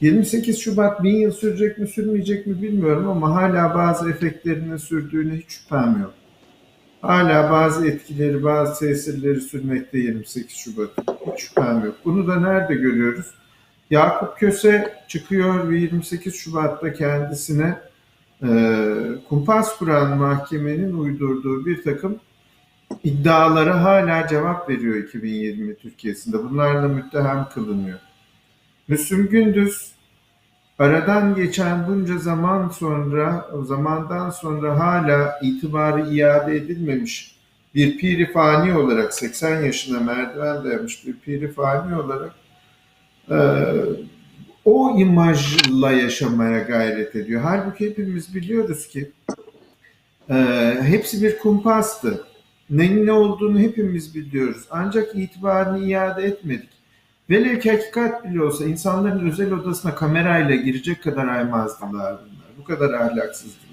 28 Şubat bin yıl sürecek mi sürmeyecek mi bilmiyorum ama hala bazı efektlerinin sürdüğüne hiç şüphem yok. Hala bazı etkileri, bazı tesirleri sürmekte 28 Şubat. Hiç şüphem yok. Bunu da nerede görüyoruz? Yakup Köse çıkıyor ve 28 Şubat'ta kendisine e, kumpas kuran mahkemenin uydurduğu bir takım iddialara hala cevap veriyor 2020 Türkiye'sinde. Bunlarla mütteham kılınıyor. Müslüm Gündüz aradan geçen bunca zaman sonra, zamandan sonra hala itibarı iade edilmemiş bir piri fani olarak 80 yaşına merdiven dayamış bir piri fani olarak e, o imajla yaşamaya gayret ediyor. Halbuki hepimiz biliyoruz ki e, hepsi bir kumpastı. Neyin ne olduğunu hepimiz biliyoruz. Ancak itibarını iade etmedik. Velev ki hakikat bile olsa insanların özel odasına kamerayla girecek kadar aymazdılar bunlar. Bu kadar ahlaksızdılar.